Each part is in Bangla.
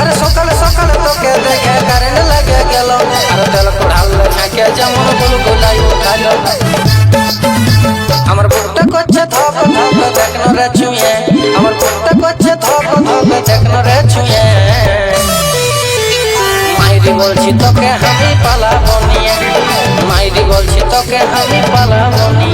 আরে সকালে সকালে তোকে দেখে কারেন্ট লাগে গেল। আর তেল ঢাললে নাকে যেমনগুলো গুলাই উঠাল। আমার বুকটা করছে থপ থপ দেখনো রে ছুঁয়ে। আমার বুকটা করছে থপ থপ দেখনো রে ছুঁয়ে। মাইরি বলছি তোকে আমি পালাবো নিয়ে। মাইরি বলছি তোকে আমি পালাবো নিয়ে।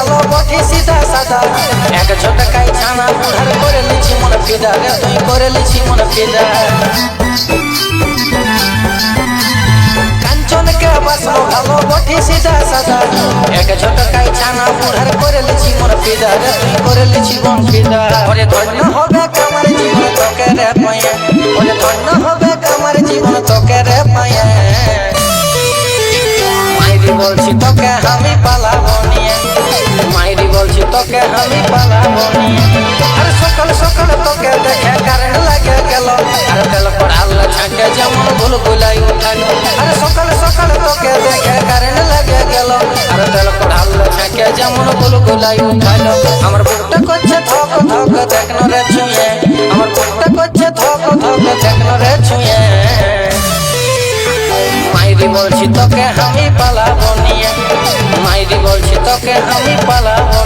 ভালো বটি সিধা সাদা এক ঝটকাই ছানা বুধার করে লিছি মনে ফিদা। রে, তুই করে লিছি মনে ফিদা। কাঞ্চনকে বাসন ভালো বটি সিধা সাদা এক ঝটকাই ছানা বুধার করে লিছি মনে ফিদা। রে, তুই করে লিছি মন ফিদা। ওরে ধন্য হবে কামার জীবন তোকে রে পায়ে। ওরে ধন্য হবে কামার জীবন তোকে রে পায়ে। মাইরি বলছি, তোকে আমি পালাবো মাইরি বলছি, তোকে আমি পালাবো আরে সকাল সকাল তোকে দেখে কারেন্ট লাগে গেল। আরে তেল পড়াল ছাঁকে যেমন ভুল ভুলাই উঠালো আরে সকাল সকাল তোকে দেখে কারেন্ট লাগে গেল। আরে তেল পড়াল ছাঁকে যেমন ভুল ভুলাই উঠালো আমার বুকটা করছে ধক ধক দেখনো রে ছুঁয়ে। আমার বুকটা করছে ধক ধক দেখনো রে ছুঁয়ে। মাইরি বলছি, তোকে আমি পালাবো মাইরি বলছি তোকে আমি পালাবো